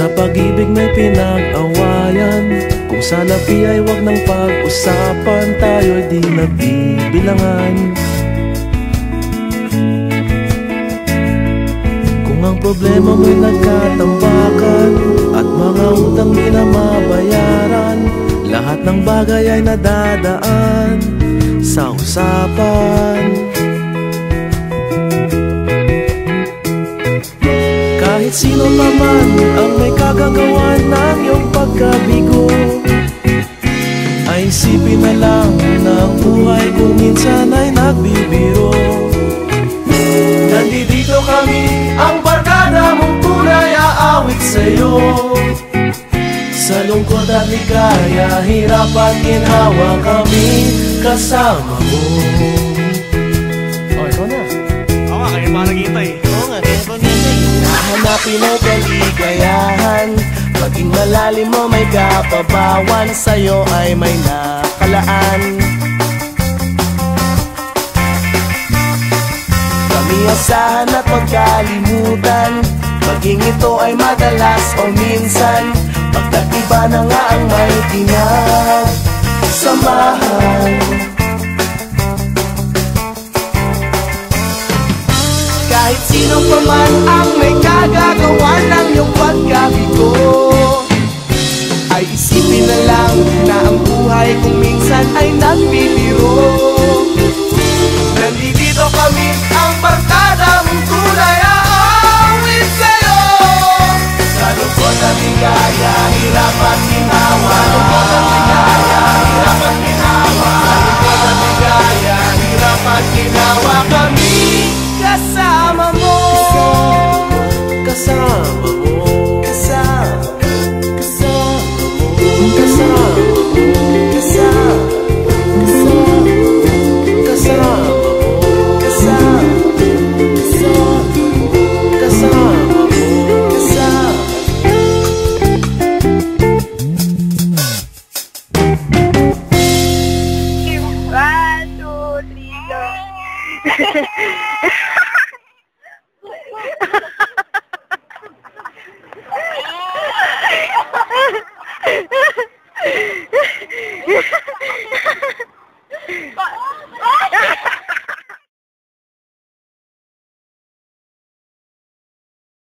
sa pag-ibig may pinag-awayan. Kung sa labi ay wag nang pag-usapan Tayo'y di nagbibilangan. Kung ang problema mo'y nagkatambakan At mga utang di na mabayaran Lahat ng bagay ay nadadaan Sa usapan. Kahit sino pa man ang may kagagawa ng iyong pagkabigo Ay isipin na lang ang buhay kung minsan ay nagbibiro Nandito kami, ang barkada mong tunay aawit sa'yo Sa lungkot at ligaya, hirap at ginhawa kami kasama mo Oh, ikaw na. Oo nga, kaya pa nakita eh. Hanapin ang kaligayahan Maging malalim mo may kapabawan Sa'yo ay may nakalaan. Kami asahan at magkalimutan Maging ito ay madalas o minsan. Pagkat iba na nga ang may pinagsamahan Kahit sino pa man ang may